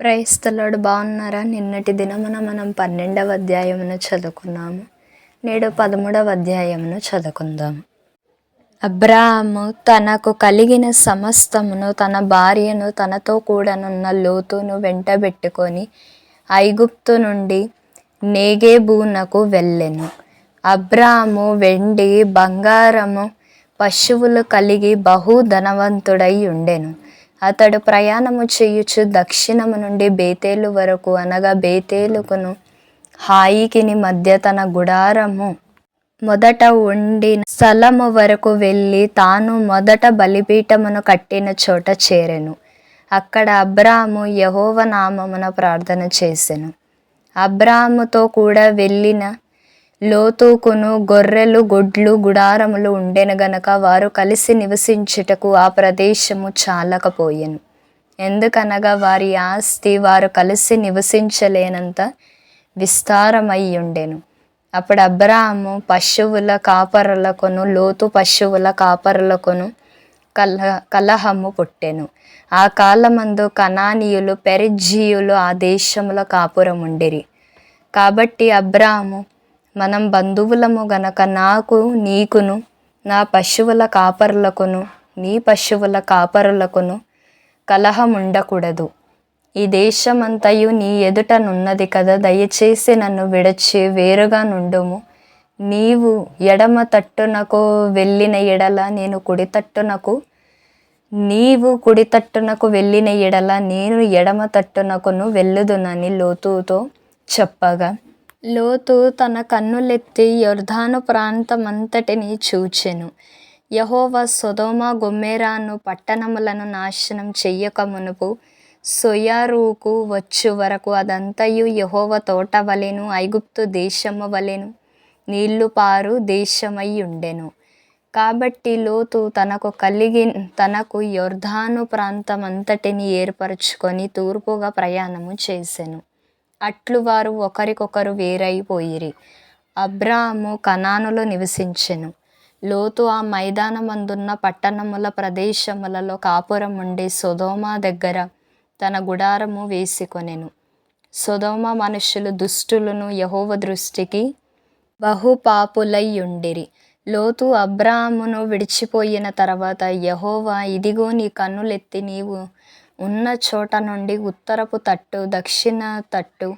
క్రైస్తలుడు బాగున్నారా? నిన్నటి దినమున మనం పన్నెండవ అధ్యాయమును చదువుకున్నాము. నేడు పదమూడవ అధ్యాయమును చదువుకుందాం అబ్రాహము తనకు కలిగిన సమస్తమును తన భార్యను తనతో కూడనున్న లోతును వెంటబెట్టుకొని ఐగుప్తు నుండి నేగేబూనకు వెళ్ళెను. అబ్రాహాము వెండి బంగారము పశువులు కలిగి బహు ధనవంతుడై ఉండెను. అతడు ప్రయాణము చేయుచు దక్షిణము నుండి బేతేలు వరకు అనగా బేతేలుకును హాయికిని మధ్య తన గుడారము మొదట ఉండిన స్థలము వరకు వెళ్ళి తాను మొదట బలిపీఠమును కట్టిన చోట చేరెను. అక్కడ అబ్రాము యహోవ నామమున ప్రార్థన చేసెను. అబ్రాముతో కూడా వెళ్ళిన లోతుకును గొర్రెలు గొడ్లు గుడారములు ఉండెను గనక వారు కలిసి నివసించుటకు ఆ ప్రదేశము చాలకపోయెను. ఎందుకనగా వారి ఆస్తి వారు కలిసి నివసించలేనంత విస్తారమై ఉండెను. అప్పుడు అబ్రాహము పశువుల కాపరులకును లోతు పశువుల కాపరులకును కలహ కలహము పుట్టెను. ఆ కాలమందు కనానీయులు పెరిజీయులు ఆ దేశంలో కాపురం ఉండిరి కాబట్టి అబ్రాహము మనం బంధువులము గనక నాకు నీకును నా పశువుల కాపరులకును నీ పశువుల కాపరులకును కలహం ఉండకూడదు ఈ దేశమంతయు నీ ఎదుటనున్నది కదా. దయచేసి నన్ను విడచి వేరుగా నుండుము. నీవు ఎడమ తట్టునకు వెళ్ళిన ఎడల నేను కుడి తట్టునకు నీవు కుడి తట్టునకు వెళ్ళిన ఎడల నేను ఎడమ తట్టునకును వెళ్ళుదునని లోతుతో చెప్పగా లోతు తన కన్నులెత్తి యొర్ధాను ప్రాంతమంతటిని చూచెను. యహోవా సొదోమ గొమ్మెరాను పట్టణములను నాశనం చెయ్యక మునుపు సొయారుకు వచ్చు వరకు అదంతయు యహోవ తోట వలెను ఐగుప్తు దేశము వలెను నీళ్ళు పారు దేశమై ఉండెను. కాబట్టి లోతు తనకు కలిగి తనకు యొర్ధాను ప్రాంతమంతటిని ఏర్పరచుకొని తూర్పుగా ప్రయాణము చేసెను. అట్లు వారు ఒకరికొకరు వేరైపోయిరి. అబ్రాము కనానులో నివసించెను. లోతు ఆ మైదానమందున్న పట్టణముల ప్రదేశములలో కాపురం ఉండి సొదోమ దగ్గర తన గుడారము వేసుకొనెను. సొదోమ మనుషులు దుష్టులను యహోవ దృష్టికి బహుపాపులై ఉండిరి లోతు అబ్రామును విడిచిపోయిన తర్వాత యహోవా ఇదిగో నీ కన్నులెత్తి నీవు ఉన్న చోట నుండి ఉత్తరపు తట్టు దక్షిణ తట్టు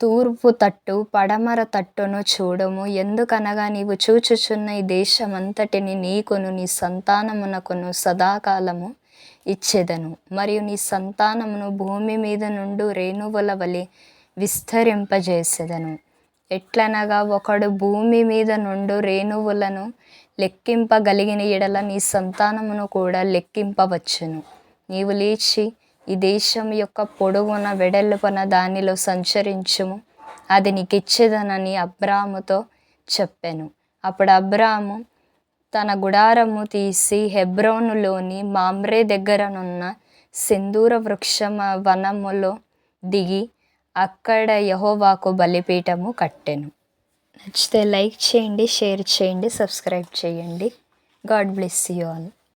తూర్పు తట్టు పడమర తట్టును చూడము. ఎందుకనగా నీవు చూచుచున్న ఈ దేశమంతటిని నీకును నీ సంతానమునకును సదాకాలము ఇచ్చేదను. మరియు నీ సంతానమును భూమి మీద నుండి రేణువుల వలె విస్తరింపజేసేదను. ఎట్లనగా ఒకడు భూమి మీద నుండి రేణువులను లెక్కింపగలిగిన ఎడల నీ సంతానమును కూడా లెక్కింపవచ్చును. నీవు లేచి ఈ దేశం యొక్క పొడవున వెడల్పున దానిలో సంచరించుము. అది నీకు ఇచ్చేదనని అబ్రాముతో చెప్పాను. అప్పుడు అబ్రాము తన గుడారము తీసి హెబ్రోనులోని మామ్రే దగ్గరనున్న సింధూర వృక్షమ వనములో దిగి అక్కడ యహోవాకు బలిపీఠము కట్టెను. నచ్చితే లైక్ చేయండి షేర్ చేయండి సబ్స్క్రైబ్ చేయండి. God bless you all.